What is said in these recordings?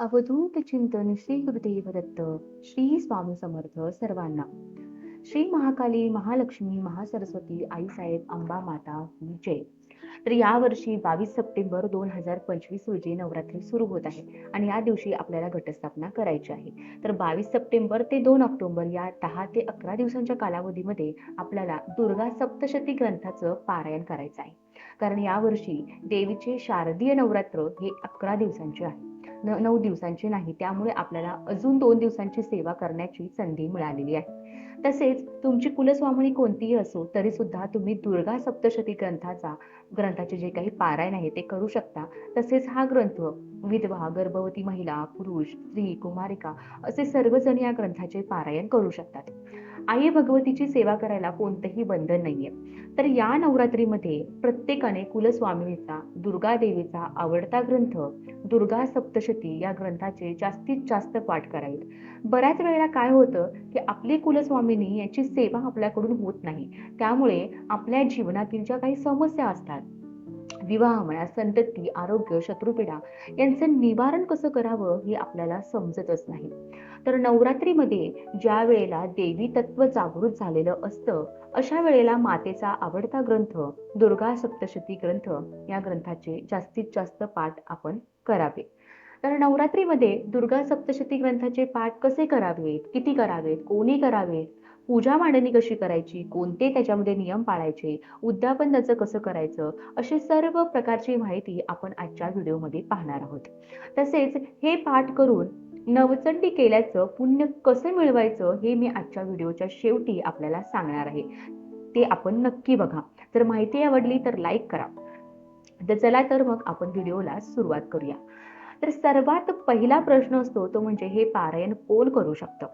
अवधूत चिंतन श्री गुरुदेव दत्त श्री स्वामी समर्थ सर्वांना. श्री महाकाली महालक्ष्मी महासरस्वती आईसाहेब अंबा माता जय. तर यावर्षी बावीस सप्टेंबर दोन हजार पंचवीस रोजी नवरात्री सुरू होत आहे आणि या दिवशी आपल्याला घटस्थापना करायची आहे. तर बावीस सप्टेंबर ते दोन ऑक्टोबर या दहा ते अकरा दिवसांच्या कालावधीमध्ये आपल्याला दुर्गा सप्तशती ग्रंथाचं पारायण करायचं आहे. कारण यावर्षी देवीचे शारदीय नवरात्र हे अकरा दिवसांचे आहे. न नऊ दिवसांचे नाही त्यामुळे आपल्याला अजून दोन दिवसांची सेवा करण्याची संधी मिळालेली आहे. तसेच तुमची कुलस्वामिनी कोणतीही असो तरी सुद्धा तुम्ही दुर्गा सप्तशती ग्रंथाचा ग्रंथाचे जे काही पारायण आहे ते करू शकता. तसेच हा ग्रंथ विधवा गर्भवती महिला पुरुष स्त्री कुमारिका असे सर्वजण या ग्रंथाचे पारायण करू शकतात. आई भगवतीची सेवा करायला कोणतंही बंधन नाहीये. तर या नवरात्रीमध्ये प्रत्येकाने कुलस्वामिनीचा दुर्गा देवीचा आवडता ग्रंथ दुर्गा सप्तशती या ग्रंथाचे जास्तीत जास्त पाठ करावेत. बऱ्याच वेळेला काय होतं की आपली कुलस्वामिनी याची सेवा आपल्याकडून होत नाही. त्यामुळे आपल्या जीवनातील ज्या काही समस्या असतात विवाह म्हणा संतती आरोग्य शत्रुपीडा यांचं निवारण कसं करावं हे आपल्याला समजतच नाही. तर नवरात्रीमध्ये ज्या वेळेला देवी तत्व जागृत झालेलं असतं अशा वेळेला मातेचा आवडता ग्रंथ दुर्गा सप्तशती ग्रंथ या ग्रंथाचे जास्तीत जास्त पाठ आपण करावे. तर नवरात्रीमध्ये दुर्गा सप्तशती ग्रंथाचे पाठ कसे करावेत किती करावेत कोणी करावेत पूजा मांडणी कशी करायची? कोणते त्याच्यामध्ये नियम पाळायचे? उद्यापन त्याचं कसं करायचं? अशी सर्व प्रकारची माहिती आपण आजच्या व्हिडिओमध्ये पाहणार आहोत. तसेच हे पाठ करून नवचंडी केल्याचं पुण्य कसं मिळवायचं हे मी आजच्या व्हिडिओच्या शेवटी आपल्याला सांगणार आहे. ते आपण नक्की बघा. जर माहिती आवडली तर लाईक करा. तर चला तर मग आपण व्हिडिओला सुरुवात करूया. तर सर्वात पहिला प्रश्न असतो तो म्हणजे हे पारायण कोण करू शकतं?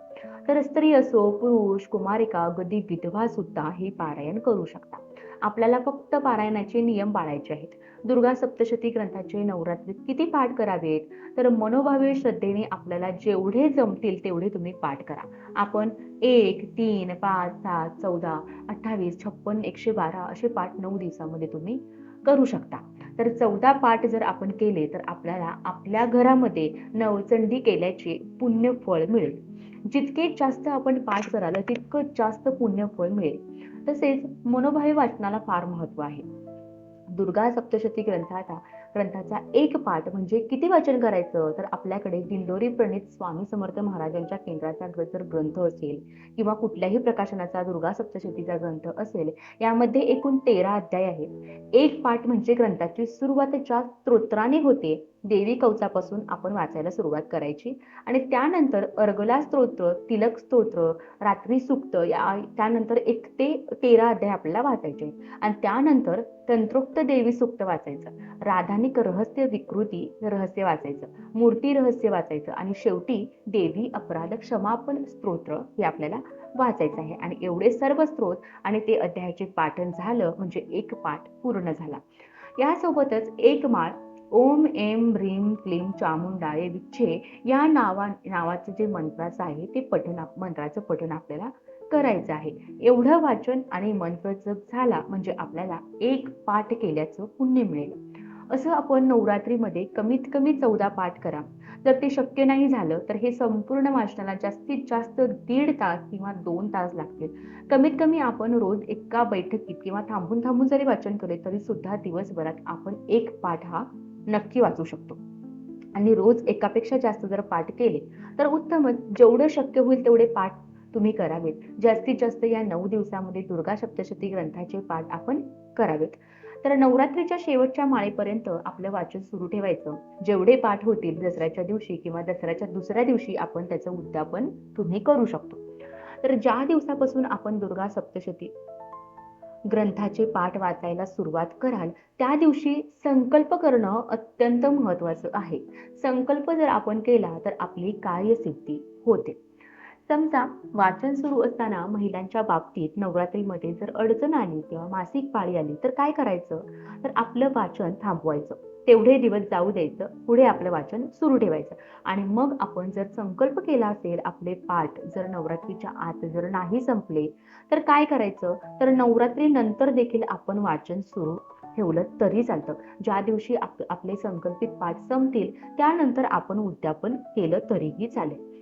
तर स्त्री असो पुरुष कुमारिका अगदी विधवा सुद्धा हे पारायण करू शकता आपल्याला फक्त पारायणाचे नियम पाळायचे आहेत. दुर्गा सप्तशती ग्रंथाचे नवरात्रीत किती पाठ करावेत? तर मनोभावे श्रद्धेने आपल्याला जेवढे जमतील तेवढे तुम्ही पाठ करा. आपण एक तीन पाच सात चौदा अठ्ठावीस छप्पन एकशे बारा असे पाठ नऊ दिवसामध्ये तुम्ही करू शकता. तर चौदा पाठ जर आपण केले तर आपल्याला आपल्या घरामध्ये नवचंडी केल्याचे पुण्य फळ मिळेल. जितके जास्त आपण पाठ कराल तितकं जास्त पुण्य फळ मिळेल. तसेच मनोभावी वाचनाला फार महत्त्व आहे. दुर्गा सप्तशती ग्रंथाचा ग्रंथाचा एक पाठ म्हणजे किती वाचन करायचं? तर आपल्याकडे दिंडोरी प्रणित स्वामी समर्थ महाराजांच्या केंद्राचा जर ग्रंथ असेल किंवा कुठल्याही प्रकाशनाचा दुर्गा सप्तशतीचा ग्रंथ असेल यामध्ये एकूण तेरा अध्याय आहेत. एक पाठ म्हणजे ग्रंथाची सुरुवात ज्या स्तोत्राने होते देवी कवचापासून आपण वाचायला सुरुवात करायची. आणि त्यानंतर अर्गला स्तोत्र तिलक स्तोत्र रात्री सुक्त या त्यानंतर एक ते तेरा अध्याय आपल्याला वाचायचे. आणि त्यानंतर तंत्रोक्त देवी सुक्त वाचायचं. राधानिक रहस्य विकृती रहस्य वाचायचं. मूर्ती रहस्य वाचायचं. आणि शेवटी देवी अपराध क्षमापन स्तोत्र हे आपल्याला वाचायचं आहे. आणि एवढे सर्व स्त्रोत आणि ते अध्यायाचे पाठन झालं म्हणजे एक पाठ पूर्ण झाला. यासोबतच एक माळ ओम एम ह्रीम क्लीम चामुंडाय विच्छे या नावा नावाचं जे मंत्राचं आहे ते पठन मंत्राचं पठन आपल्याला करायचं आहे. एवढं वाचन आणि मंत्र जप झाला म्हणजे आपल्याला एक पाठ केल्याचं पुण्य मिळेल. असं आपण नवरात्रीमध्ये कमीत कमी चौदा पाठ करा. जर ते शक्य नाही झालं तर हे संपूर्ण वाचनाला जास्तीत जास्त दीड तास किंवा दोन तास लागतील. कमीत कमी आपण रोज एका बैठकीत किंवा थांबून थांबून जरी वाचन केले तरी सुद्धा दिवसभरात आपण एक पाठ हा नक्की वाचू शकतो. आणि रोज एकापेक्षा जास्त जर पाठ केले तर उत्तमच. जेवढं शक्य होईल तेवढे पाठ तुम्ही करावेत. जास्तीत जास्त या नऊ दिवसामध्ये दुर्गा सप्तशती ग्रंथाचे पाठ आपण करावेत. तर नवरात्रीच्या शेवटच्या माळेपर्यंत आपलं वाचन सुरू ठेवायचं. जेवढे पाठ होतील दसऱ्याच्या दिवशी किंवा दसऱ्याच्या दुसऱ्या दिवशी आपण त्याचं उद्यापन तुम्ही करू शकतो. तर ज्या दिवसापासून आपण दुर्गा सप्तशती ग्रंथाचे पाठ वाचायला सुरुवात कराल. त्या दिवशी संकल्प करणं अत्यंत महत्वाचं आहे. संकल्प जर आपण केला तर आपली कार्यसिद्धी होते. समजा वाचन सुरू असताना महिलांच्या बाबतीत नवरात्रीमध्ये जर अडचण आली किंवा मासिक पाळी आली तर काय करायचं? तर आपलं वाचन थांबवायचं. तेवढे दिवस जाऊ द्यायचं पुढे आपलं वाचन सुरू ठेवायचं. आणि मग आपण जर संकल्प केला असेल आपले पाठ जर नवरात्रीच्या आत जर नाही संपले तर काय करायचं? तर नवरात्री नंतर देखील आपण वाचन सुरू ठेवलं तरी चालतं. ज्या दिवशी आप आपले संकल्पित पाठ संपतील त्यानंतर आपण उद्यापन केलं तरीही चालेल.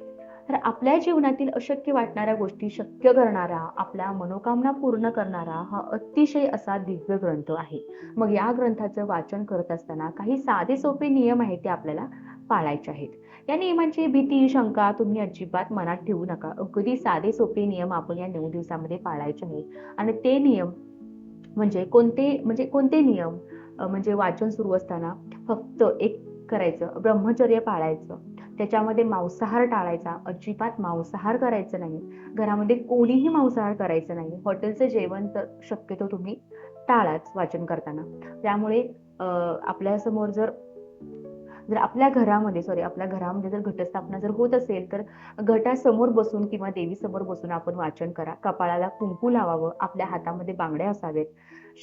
तर आपल्या जीवनातील अशक्य वाटणाऱ्या गोष्टी शक्य करणारा आपल्या मनोकामना पूर्ण करणारा हा अतिशय असा दिव्य ग्रंथ आहे. मग या ग्रंथाचं वाचन करत असताना काही साधे सोपे नियम आहेत ते आपल्याला पाळायचे आहेत. या नियमांची भीती शंका तुम्ही अजिबात मनात ठेवू नका. अगदी साधे सोपे नियम आपण या नऊ दिवसामध्ये पाळायचे आहेत. आणि ते नियम म्हणजे कोणते म्हणजे कोणते नियम? म्हणजे वाचन सुरू असताना फक्त एक करायचं ब्रह्मचर्य पाळायचं. त्याच्यामध्ये मांसाहार टाळायचा. अजिबात मांसाहार करायचं नाही. घरामध्ये कोणीही मांसाहार करायचं नाही. हॉटेलचं जेवण तर शक्यतो तुम्ही टाळाच वाचन करताना. त्यामुळे आपल्यासमोर जर जर आपल्या घरामध्ये सॉरी आपल्या घरामध्ये जर घटस्थापना जर होत असेल तर घटासमोर बसून किंवा देवी समोर बसून आपण वाचन करा. कपाळाला कुंकू लावावं आपल्या हातामध्ये बांगड्या असावेत.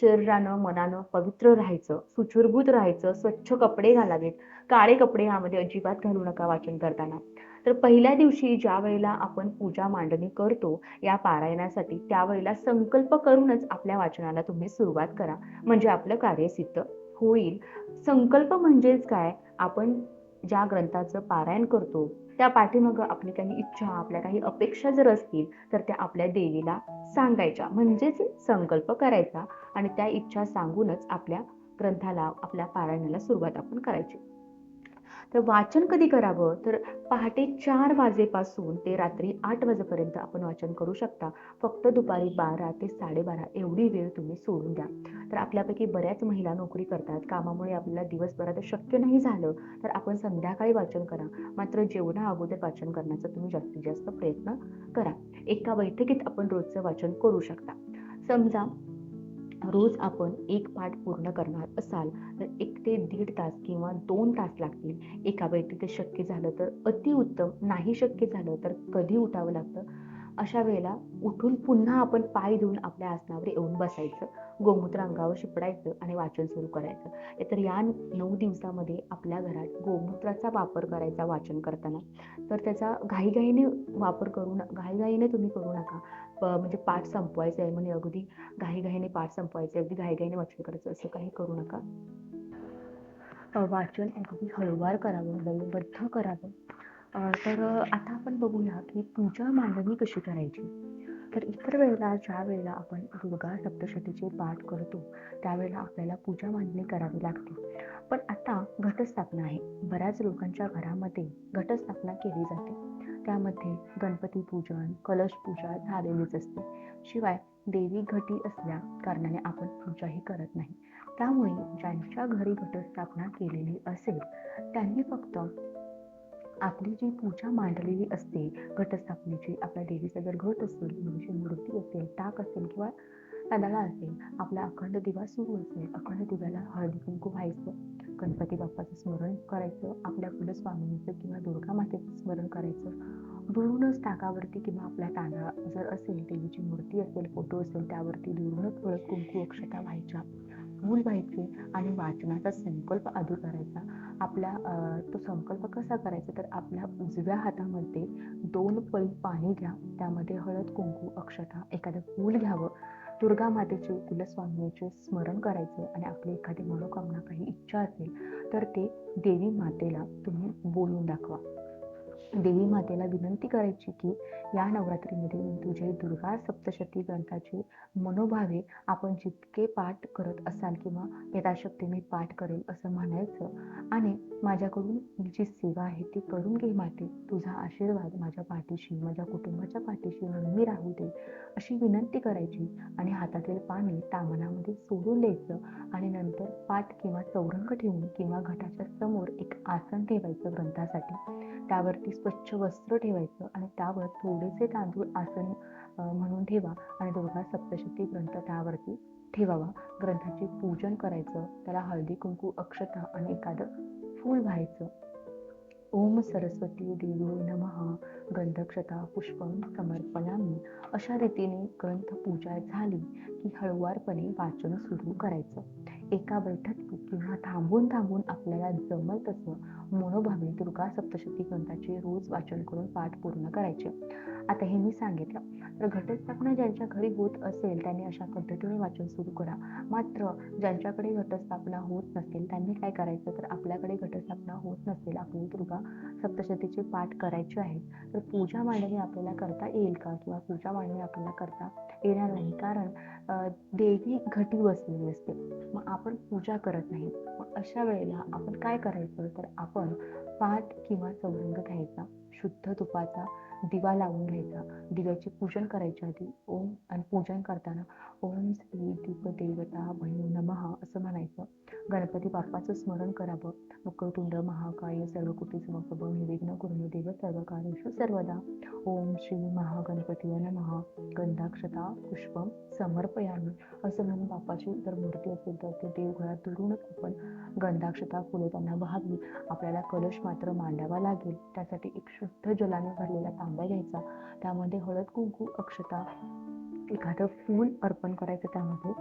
शरीरानं मनानं पवित्र राहायचं सुचुरभूत राहायचं स्वच्छ कपडे घालावेत. काळे कपडे यामध्ये अजिबात घालू नका वाचन करताना. तर पहिल्या दिवशी ज्या वेळेला आपण पूजा मांडणी करतो या पारायणासाठी त्यावेळेला संकल्प करूनच आपल्या वाचनाला तुम्ही सुरुवात करा. म्हणजे आपलं कार्य सिद्ध होईल. संकल्प म्हणजेच काय? आपण ज्या ग्रंथाचं पारायण करतो त्या पाठीमागं आपली काही इच्छा आपल्या काही अपेक्षा जर असतील तर त्या आपल्या देवीला सांगायच्या. म्हणजेच संकल्प करायचा आणि त्या इच्छा सांगूनच आपल्या ग्रंथाला आपल्या पारायणाला सुरुवात आपण करायची. तर वाचन कधी करावं? तर पहाटे चार वाजेपासून ते रात्री आठ वाजेपर्यंत आपण वाचन करू शकता. फक्त दुपारी बारा ते साडेबारा एवढी वेळ तुम्ही सोडून द्या. तर आपल्यापैकी बऱ्याच महिला नोकरी करतात. कामामुळे आपल्याला दिवसभरात शक्य नाही झालं तर आपण संध्याकाळी वाचन करा. मात्र जेवणा अगोदर वाचन करण्याचा तुम्ही जास्तीत जास्त प्रयत्न करा. एका बैठकीत आपण रोजचं वाचन करू शकता. समजा रोज आपण एक पाठ पूर्ण करणार असाल तर एक ते दीड तास किंवा दोन तास लागतील. एका बैठकीत शक्य झालं तर अतिउत्तम नाही शक्य झालं तर कधी उठावं लागतं? अशा वेळेला उठून पुन्हा आपण पाय धुवून आपल्या आसनावर येऊन बसायचं गोमूत्र अंगावर शिपडायचं आणि वाचन सुरू करायचं. तर या नऊ दिवसामध्ये आपल्या घरात गोमूत्राचा वापर करायचा वाचन करताना. तर त्याचा घाईघाईने वापर करू न घाईघाईने तुम्ही करू नका. म्हणजे पाठ संपवायचं आहे म्हणजे अगदी. घाईघाईने पाठ संपवायचं अगदी घाईघाईने वाचन करायचं असं काही करू नका. वाचन अगदी हळूवार करावं लयबद्ध करावं. तर आता आपण बघूया की पूजा मांडणी कशी करायची? तर इतर वेळेला ज्या वेळेला आपण दुर्गा सप्तशतीचे पाठ करतो त्यावेळेला आपल्याला पूजा मांडणी करावी लागते. पण आता घटस्थापना आहे. बऱ्याच लोकांच्या घरामध्ये घटस्थापना केली जाते. त्यामध्ये गणपती पूजन कलश पूजा झालेलीच असते. शिवाय देवी घटी असल्या कारणाने आपण पूजाही करत नाही. त्यामुळे ज्यांच्या घरी घटस्थापना केलेली असेल त्यांनी फक्त आपली जी पूजा मांडलेली असते घटस्थापनेची आपल्या देवीचा जर घट असेल देवीची मूर्ती असेल टाक असेल किंवा तांदळा असेल आपला अखंड दिवा सुरू असेल अखंड दिव्याला हळदी कुंकू व्हायचं गणपती बाप्पाचं स्मरण करायचं आपल्या स्वामींचं किंवा दुर्गा मातेचं स्मरण करायचं दुरूनच टाकावरती किंवा आपल्या तांदळा जर असेल देवीची मूर्ती असेल फोटो असेल त्यावरती दुरूनच हळद कुंकू अक्षता व्हायच्या. मूल व्हायचे आणि वाचनाचा संकल्प अधू करायचा. आपला तो संकल्प कसा करायचा? तर आपल्या उजव्या हातामध्ये दोन पै पाणी घ्या. त्यामध्ये हळद कुंकू अक्षता एखादं फूल घ्यावं. दुर्गा मातेचे कुलस्वामीचे स्मरण करायचं आणि आपली एखादी मनोकामना काही इच्छा असेल तर ते देवी मातेला तुम्ही बोलून दाखवा. देवी मातेला विनंती करायची की या नवरात्रीमध्ये तुझे दुर्गा सप्तशती ग्रंथाचे मनोभावे आपण जितके पाठ करत असाल किंवा यथाशक्ती मी पाठ करेल असं म्हणायचं आणि माझ्याकडून जी सेवा आहे ती करून घे माते तुझा आशीर्वाद माझ्या पाठीशी माझ्या कुटुंबाच्या पाठीशी नेहमी राहू दे अशी विनंती करायची आणि हातातील पाणी तामनामध्ये सोडून द्यायचं आणि नंतर पाठ किंवा चौरंग ठेवून किंवा घटाच्या समोर एक आसन ठेवायचं ग्रंथासाठी. त्यावरती स्वच्छ वस्त्र ठेवायचं आणि त्यावर थोडेसे तांदूळ आसन म्हणून ठेवा आणि दुर्गा सप्तशती ग्रंथ त्यावरती ठेवावा. ग्रंथाचे पूजन करायचं त्याला हळदी कुंकू अक्षता आणि एखादं फूल व्हायचं. ओम सरस्वती देवी नमः. गंधक्षता पुष्पम समर्पणामी अशा रीतीने ग्रंथ पूजा झाली की हळुवारपणे वाचन सुरू करायचं. एका बैठकीत किंवा थांबून थांबून आपल्याला जमल तसं मनोभावे दुर्गा सप्तशती ग्रंथाचे रोज वाचन करून पाठ पूर्ण करायचे. आता हे मी सांगितलं. तर घटस्थापना ज्यांच्या घरी होत असेल त्यांनी अशा पद्धतीने वाचन सुरू करा. मात्र ज्यांच्याकडे घटस्थापना होत नसेल त्यांनी काय करायचं? तर आपल्याकडे घटस्थापना होत नसेल आपली दुर्गा सप्तशतीचे पाठ करायचे आहेत तर पूजा मांडणी आपल्याला करता येईल का? किंवा पूजा मांडणी आपल्याला करता येणार नाही? कारण देवी घटी बसलेली असते. मग आपण पूजा करत नाही. मग अशा वेळेला आपण काय करायचं? तर आपण पाठ किंवा चौरंग घ्यायचा. शुद्ध तुपाचा दिवा लावून घ्यायचा. दिव्याचे पूजन करायच्या आधी ओम आणि पूजन करताना ओम श्री दीप देवता भयो नमः असं म्हणायचं. गणपती बाप्पाचं स्मरण करावं. वक्रतुंड महाकाय सर्वकुटी समप्रभ निर्विघ्न कुर्म देव सर्व कार्येषु सर्वदा. ओम श्री महागणपती नमः. गंधाक्षता पुष्पम समर्पयामी. असं म्हणून बाप्पाची जर मूर्ती असेल तर ते देवघरात दुरूनच आपण गंधाक्षता फुलं त्यांना व्हावी आपल्याला कलश मात्र मांडावा लागेल. त्यासाठी एक शुद्ध जलाने भरलेला तांब्या घ्यायचा. त्यामध्ये हळद कुंकू अक्षता एखादं फूल अर्पण करायचं त्यामध्ये.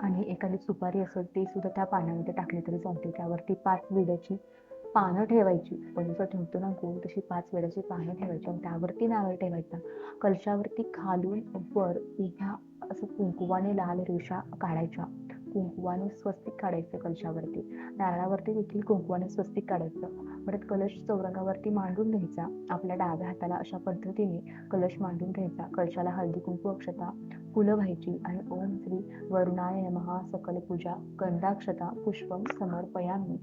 आणि एखादी सुपारी असेल ते सुद्धा त्या पाण्यामध्ये टाकली तरी चालते. त्यावरती पाच विड्याची पानं ठेवायची. पण जसं ठेवतो ना गोल तशी पाच वेळाची पानं ठेवायची आणि त्यावरती नारळ ठेवायचा. कलशावरती खालून वर उभ्या असं कुंकुवाने लाल रेषा काढायच्या. कुंकुवाने स्वस्तिक काढायचं कलशावरती. नारळावरती देखील कुंकुवाने स्वस्तिक काढायचं. परत कलश चौरंगावरती मांडून घ्यायचा. आपल्या डाव्या हाताला अशा पद्धतीने कलश मांडून घ्यायचा. कलशाला हळदी कुंकू अक्षता फुलं व्हायची आणि ओम श्री वरुणाय महा सकल पूजा गंधाक्षता पुष्पम समर्पयामी.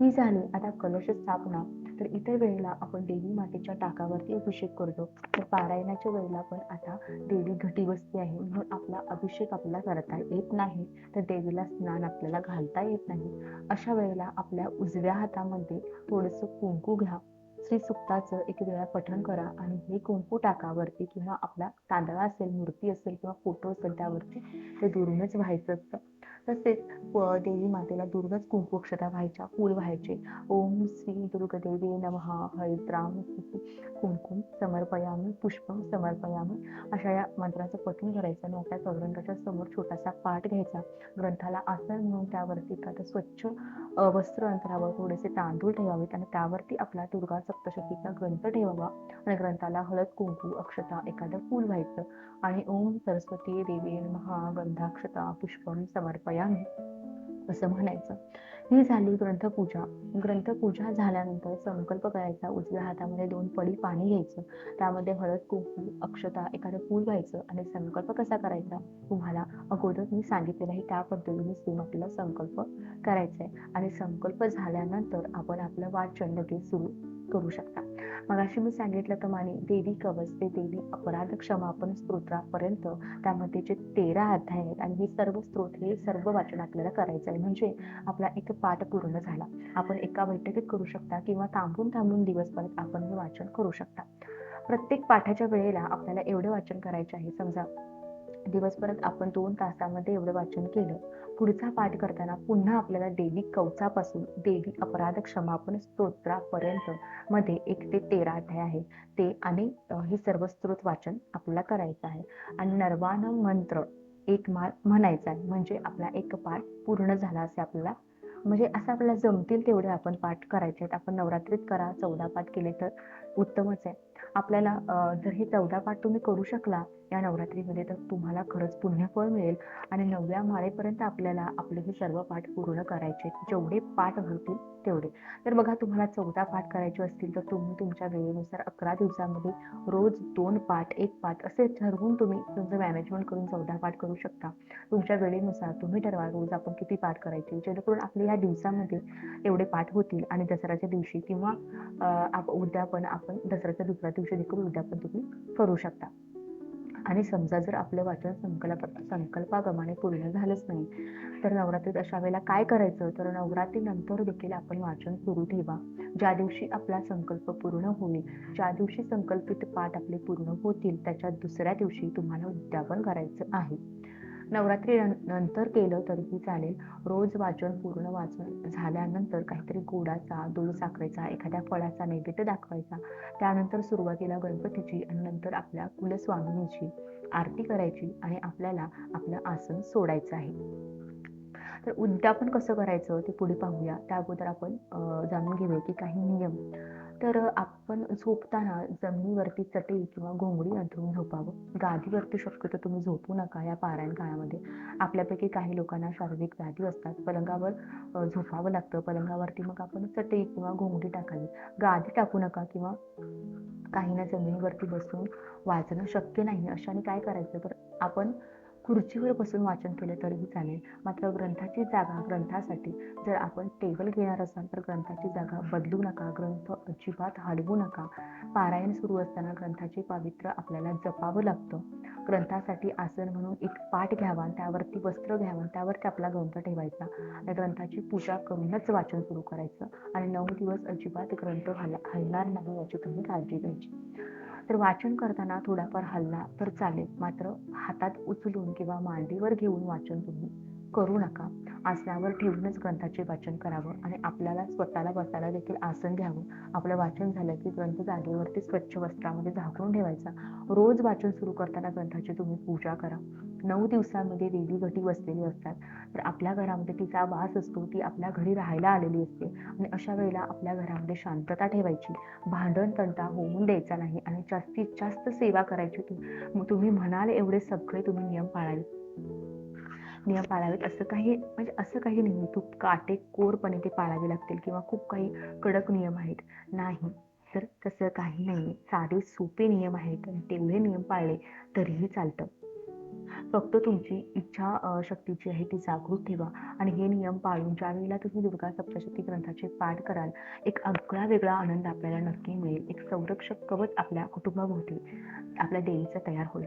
ही झाली. आता कलश स्थापना. तर इतर वेळेला आपण देवी मातेच्या टाकावरती अभिषेक करतो. तर पारायणाच्या वेळेला पण आता देवी घटी बसते आहे म्हणून आपला अभिषेक आपल्याला करता येत नाही. तर देवीला स्नान आपल्याला घालता येत नाही. अशा वेळेला आपल्या उजव्या हातामध्ये थोडंसं कुंकू घ्या. श्री सुक्ताचं एक वेळा पठण करा आणि हे कुंकू टाकावरती किंवा आपला तांदळा असेल मूर्ती असेल किंवा फोटो असेल त्यावरती ते दुरूनच व्हायचं असतं. तसेच देवी मातेला दुर्गच कुंकू अक्षता व्हायच्या फूल व्हायचे. ओम श्री दुर्गदेवी नमः. हरिद्राम कुंकुम समर्पयामी पुष्पम समर्पयामी. अशा या मंत्राचं पठण करायचं आणि चौरंगाच्या समोर छोटासा पाठ घ्यायचा. ग्रंथाला आसन म्हणून त्यावरती एखादं स्वच्छ वस्त्र अंतरावर थोडेसे तांदूळ ठेवावेत आणि त्यावरती आपला दुर्गा सप्तशतीचा ग्रंथ ठेवावा. आणि ग्रंथाला हळद कुंकू अक्षता एखादं फूल व्हायचं. आणि ओम सरस्वती देवी महागंधाक्षता पुष्पम समर्पयामी. असं म्हणायचं. ही झाली ग्रंथपूजा. ग्रंथपूजा झाल्यानंतर संकल्प करायचा. उजव्या हातामध्ये दोन पडी पाणी घ्यायचं. त्यामध्ये हळद कुंकू अक्षता एखादं फूल व्हायचं आणि संकल्प कसा करायचा? तुम्हाला अगोदर मी सांगितलेलं आहे त्या पद्धतीने सेम संकल्प करायचा आहे. आणि संकल्प झाल्यानंतर आपण आपलं वाचन लगेच सुरू करू शकता. मगाशी मी सांगितल्याप्रमाणे देवी कवच ते देवी अपराध क्षमापन स्तोत्रापर्यंत त्यामध्ये जे तेरा अध्याय आहेत आणि हे सर्व स्तोत्र हे सर्व वाचन आपल्याला करायचं आहे. म्हणजे आपला एक पाठ पूर्ण झाला. आपण एका बैठकीत करू शकता किंवा थांबून थांबून दिवस आपण हे वाचन करू शकता. प्रत्येक पाठाच्या वेळेला आपल्याला एवढं वाचन करायचं आहे. समजा दिवसभरात आपण दोन तासामध्ये एवढं वाचन केलं. पुढचा पाठ करताना पुन्हा आपल्याला देवी कवचापासून देवी अपराध क्षमापन स्तोत्रापर्यंत मध्ये एक ते तेरा अध्याय आहे. ते आणि हे सर्व स्तोत्र वाचन आपल्याला करायचं आहे. आणि नर्वान मंत्र एक मा म्हणायचा आहे. म्हणजे आपला एक पाठ पूर्ण झाला असे आपल्याला म्हणजे असं आपल्याला जमतील तेवढे आपण पाठ करायचे आहेत. आपण नवरात्रीत करा चौदा पाठ केले तर उत्तमच आहे. आपल्याला जर हे चौदा पाठ तुम्ही करू शकला या नवरात्रीमध्ये तर तुम्हाला खरंच पुण्यफळ मिळेल. आणि नवव्या माळेपर्यंत आपल्याला आपले हे सर्व पाठ पूर्ण करायचे जेवढे पाठ होतील तेवढे. तर बघा तुम्हाला चौदा पाठ करायचे असतील तर तुम्ही तुमच्या वेळेनुसार अकरा दिवसामध्ये रोज दोन पाठ एक पाठ असे ठरवून तुम्ही तुमचं मॅनेजमेंट करून चौदा पाठ करू शकता. तुमच्या वेळेनुसार तुम्ही ठरवा रोज आपण किती पाठ करायचे जेणेकरून आपले या दिवसामध्ये एवढे पाठ होतील आणि दसऱ्याच्या दिवशी किंवा उद्यापन आपण दसऱ्याच्या दुसऱ्या दिवशी देखील उद्यापन तुम्ही करू शकता. आणि समजा जर आपलं वाचन संकल्प संकल्पाप्रमाणे पूर्ण झालंच नाही तर नवरात्रीत अशा वेळेला काय करायचं? तर नवरात्रीनंतर देखील आपण वाचन सुरू ठेवा. ज्या दिवशी आपला संकल्प पूर्ण होईल ज्या दिवशी संकल्पित पाठ आपले पूर्ण होतील त्याच्या दुसऱ्या दिवशी तुम्हाला उद्यापन करायचं आहे. नवरात्री नंतर केलं तरीही चालेल. रोज वाचन पूर्ण वाचन झाल्यानंतर काहीतरी गोडाचा दूध साखरेचा एखाद्या फळाचा नैवेद्य दाखवायचा. त्यानंतर सुरुवातीला गणपतीची आणि नंतर आपल्या कुलस्वामिनीची आरती करायची आणि आपल्याला आपलं आसन सोडायचं आहे. तर उद्यापन कसं करायचं ते पुढे पाहूया. त्या अगोदर आपण जाणून घेऊया की काही नियम तर आपण झोपताना जमिनीवरती चटई किंवा घोंगडी अंथरून झोपावं. गादीवरती शक्यतो तुम्ही झोपू नका या पारायण काळामध्ये. आपल्यापैकी काही लोकांना शारीरिक व्याधी असतात. पलंगावर झोपावं लागतं. पलंगावरती मग आपण चटई किंवा घोंगडी टाकावी. गादी टाकू नका किंवा काहींना जमिनीवरती बसून वाचणं शक्य नाही. अशाने काय करायचं? तर आपण खुर्चीवर बसून वाचन केलं तरीही चालेल. मात्र ग्रंथाची जागा ग्रंथासाठी जर आपण टेबल घेणार असाल तर ग्रंथाची जागा बदलू नका. ग्रंथ अजिबात हलवू नका. पारायण सुरू असताना ग्रंथाचे पावित्र्य आपल्याला जपावं लागतं. ग्रंथासाठी आसन म्हणून एक पाठ घ्यावा आणि त्यावरती वस्त्र घ्यावं त्यावरती आपला ग्रंथ ठेवायचा. आणि ग्रंथाची पूजा करूनच वाचन सुरू करायचं. आणि नऊ दिवस अजिबात ग्रंथ हल हलणार नाही याची तुम्ही काळजी घ्यायची. तर वाचन करताना थोडाफार हल्ला तर चालेल. मात्र हातात उचलून किंवा मांडीवर घेऊन वाचन तुम्ही करू नका. आसनावर ठेवूनच ग्रंथाचे वाचन करावं आणि आपल्याला स्वतःला बसायला देखील आसन घ्यावं. आपलं वाचन झालं की ग्रंथ जागेवरती स्वच्छ वस्त्रामध्ये झाकून ठेवायचा. रोज वाचन सुरू करताना ग्रंथाची तुम्ही पूजा करा. नऊ दिवसामध्ये देवी घटी बसलेली असतात. तर आपल्या घरामध्ये तिचा वास असतो ती आपल्या घरी राहायला आलेली असते आणि अशा वेळेला आपल्या घरामध्ये शांतता ठेवायची. भांडण तंटा होऊन द्यायचा नाही आणि जास्तीत जास्त सेवा करायची तु- मग तुम्ही म्हणाल एवढे सगळे तुम्ही नियम पाळावे. नियम पाळावेत. असं काही म्हणजे असं काही नाही. खूप काटेकोरपणे ते पाळावे लागतील किंवा खूप काही कडक नियम आहेत. नाही. तर तसं काही नाही. साधे सोपे नियम आहेत. आणि तेवढे नियम पाळले तरीही चालतं. फक्त तुमची इच्छा अ, शक्ती जी आहे ती जागृत ठेवा आणि हे नियम पाळून ज्या वेळेला तुम्ही दुर्गा सप्तशती ग्रंथाचे पाठ कराल एक आगळा वेगळा आनंद आपल्याला नक्की मिळेल. एक संरक्षक कवच आपल्या कुटुंबाभोवती आपल्या देवीचा तयार होईल.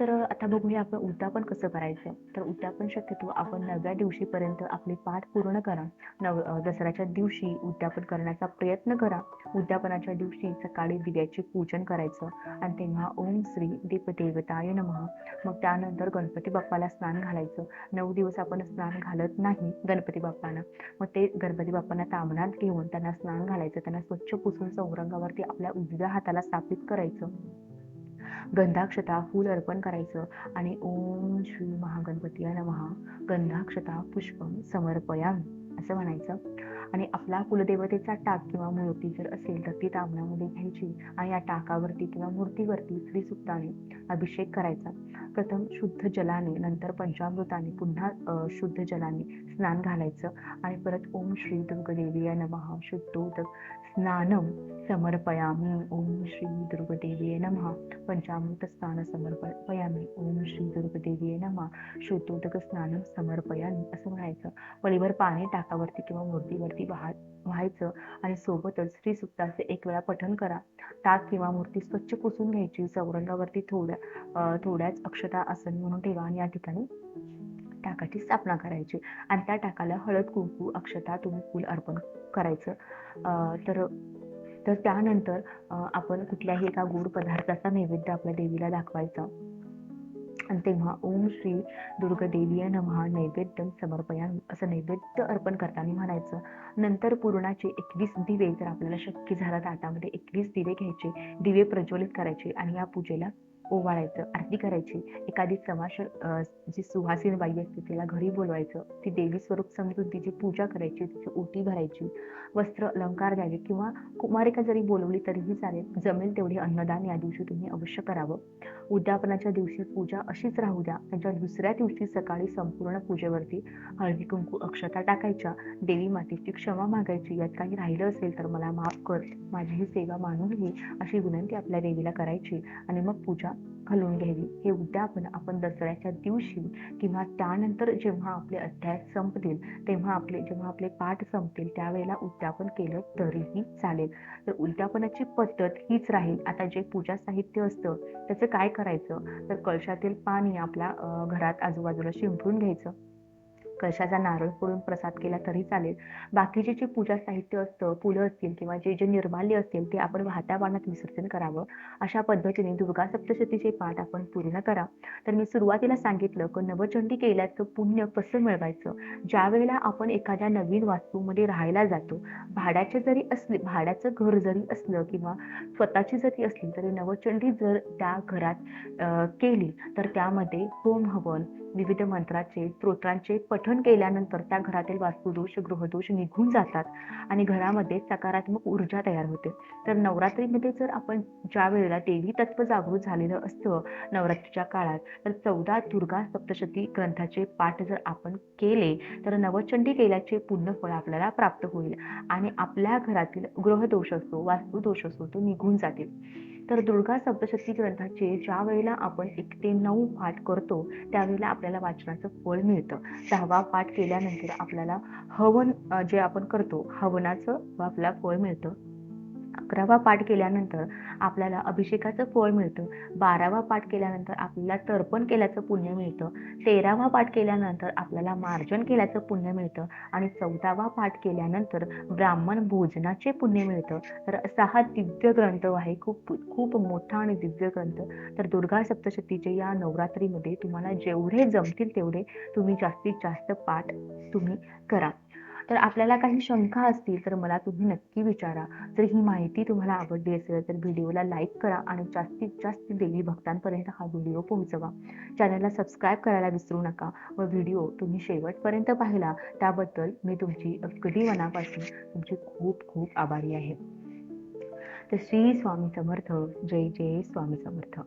तर आता बघूया आपण उद्यापन कसं करायचं. तर उद्यापन शक्यतो आपण नवव्या दिवशीपर्यंत आपले पाठ पूर्ण करा. नव दसऱ्याच्या दिवशी उद्यापन करण्याचा प्रयत्न करा. उद्यापनाच्या दिवशी सकाळी दिव्याचे पूजन करायचं आणि तेव्हा ओम श्री दीपदेवताय नमः. मग त्यानंतर गणपती बाप्पाला स्नान घालायचं. नऊ दिवस आपण स्नान घालत नाही गणपती बाप्पांना. मग ते गणपती बाप्पांना तामणात घेऊन त्यांना स्नान घालायचं. त्यांना स्वच्छ पुसून चौरंगावरती आपल्या उजव्या हाताला स्थापित करायचं. गंधाक्षता फूल अर्पण करायचं आणि ओम श्री महागणपती नमः. गंधाक्षता पुष्पम समर्पयामी असं म्हणायचं. आणि आपला कुलदेवतेचा टाक किंवा मूर्ती जर असेल तर ती तांबण्यामध्ये घ्यायची आणि या टाकावरती किंवा मूर्तीवरती श्रीसुक्ताने अभिषेक करायचा. प्रथम शुद्ध जलाने नंतर पंचामृताने पुन्हा शुद्ध जलाने स्नान घालायचं. आणि परत ओम श्री दुर्गदेवी या नमः शुद्धोदक स्नानम समर्पयामी। ओम श्री दुर्गदेवी नमः। पंचामृत स्नान समर्पयामी। ओम श्री दुर्गदेवी नमः। शुद्धोदक स्नानम समर्पयामी। असं म्हणायचं. पळीभर पाणी टाकावरती किंवा मूर्तीवरती वाह व्हायचं आणि सोबतच श्री सुक्ताचे एक वेळा पठन करा. ताक किंवा मूर्ती स्वच्छ पुसून घ्यायची. चौरंगावरती थोड्या थोड्याच अक्षता आसन म्हणून ठेवा आणि या ठिकाणी टाकाची स्थापना करायची. आणि त्या टाकाला हळद कुंकू अक्षता तुम्ही फूल अर्पण करायचं. तर तर त्यानंतर आपण कुठल्याही एका गोड पदार्थाचा नैवेद्य आपल्या देवीला दाखवायचा. आणि तेव्हा ओम श्री दुर्गदेवीय नमः नैवेद्यम समर्पया असं नैवेद्य अर्पण करताना म्हणायचं. नंतर पूर्णाचे एकवीस दिवे जर आपल्याला शक्य झालं ताटामध्ये एकवीस दिवे घ्यायचे दिवे प्रज्वलित करायचे आणि या पूजेला ओवाळायचं आरती करायची. एखादी समाश जी सुहासीन बाई असते तिला घरी बोलवायचं. ती देवी स्वरूप समजून तिची पूजा करायची तिची ओटी भरायची वस्त्र अलंकार द्यावे किंवा कुमारिका जरी बोलवली तरीही चालेल. जमेल तेवढे अन्नदान या दिवशी तुम्ही अवश्य करावं. उद्यापनाच्या दिवशी पूजा अशीच राहू द्या. त्यांच्या दुसऱ्या दिवशी सकाळी संपूर्ण पूजेवरती हळदी कुंकू अक्षता टाकायच्या. देवी मातेची क्षमा मागायची. यात काही राहिलं असेल तर मला माफ कर. माझी ही सेवा मानून घे अशी विनंती आपल्या देवीला करायची. आणि मग पूजा घालून घ्यावी. हे उद्यापन आपण दसऱ्याच्या दिवशी किंवा त्यानंतर जेव्हा आपले अध्याय संपतील तेव्हा आपले जेव्हा आपले पाठ संपतील त्यावेळेला उद्यापन केलं तरीही चालेल. तर उद्यापनाची पद्धत हीच राहील. आता जे पूजा साहित्य असतं त्याचं काय करायचं? तर कळशातील पाणी आपल्या घरात आजूबाजूला शिंपडून घ्यायचं. कशाचा नारळ फोडून प्रसाद केला तरी चालेल. बाकीचे जे पूजा साहित्य असतं फुलं असतील किंवा जे जे निर्माल्य असतील ते आपण वाहत्या पाण्यात विसर्जन करावं. अशा पद्धतीने दुर्गा सप्तशतीचे पाठ आपण पूर्ण करा. तर मी सुरुवातीला सांगितलं की नवचंडी केल्याचं पुण्य कसं मिळवायचं? ज्या वेळेला आपण एखाद्या नवीन वास्तूमध्ये राहायला जातो भाड्याचे जरी असले भाड्याचं घर जरी असलं किंवा स्वतःची जरी असली तरी नवचंडी जर त्या घरात केली तर त्यामध्ये होम हवन विविध मंत्राचे स्तोत्रांचे पठण केल्यानंतर त्या घरातील वास्तुदोष गृहदोष निघून जातात आणि घरामध्ये सकारात्मक ऊर्जा तयार होते. तर नवरात्रीमध्ये जर आपण ज्या वेळेला देवी तत्व जागृत झालेलं असतं नवरात्रीच्या काळात तर चौदा दुर्गा सप्तशती ग्रंथाचे पाठ जर आपण केले तर नवचंडी केल्याचे पूर्ण फळ आपल्याला प्राप्त होईल आणि आपल्या घरातील ग्रहदोष असतो वास्तुदोष असतो तो निघून जातील. तर दुर्गा सप्तशती ग्रंथाचे ज्या वेळेला आपण एक ते नऊ पाठ करतो त्यावेळेला आपल्याला वाचनाचं फळ मिळतं. दहावा पाठ केल्यानंतर आपल्याला हवन जे आपण करतो हवनाचं आपल्याला फळ मिळतं. अकरावा पाठ केल्यानंतर आपल्याला अभिषेकाचं फळ मिळतं. बारावा पाठ केल्यानंतर आपल्याला तर्पण केल्याचं पुण्य मिळतं. तेरावा पाठ केल्यानंतर आपल्याला मार्जन केल्याचं पुण्य मिळतं. आणि चौदावा पाठ केल्यानंतर ब्राह्मण भोजनाचे पुण्य मिळतं. तर असा हा दिव्य ग्रंथ आहे. खूप खूप मोठा आणि दिव्य ग्रंथ. तर दुर्गा सप्तशतीचे या नवरात्रीमध्ये तुम्हाला जेवढे जमतील तेवढे तुम्ही जास्तीत जास्त पाठ तुम्ही करा. तर आपल्याला काही शंका असतील तर मला तुम्ही नक्की विचारा. जर ही माहिती तुम्हाला आवडली असेल तर व्हिडिओला लाईक करा आणि जास्तीत जास्त देवी भक्तांपर्यंत हा व्हिडिओ पोहोचवा. चॅनलला सबस्क्राईब करायला विसरू नका व व्हिडिओ तुम्ही शेवटपर्यंत पाहिला त्याबद्दल मी तुमची अगदी मनापासून तुमची खूप खूप आभारी आहे. तर श्री स्वामी समर्थ जय जय स्वामी समर्थ.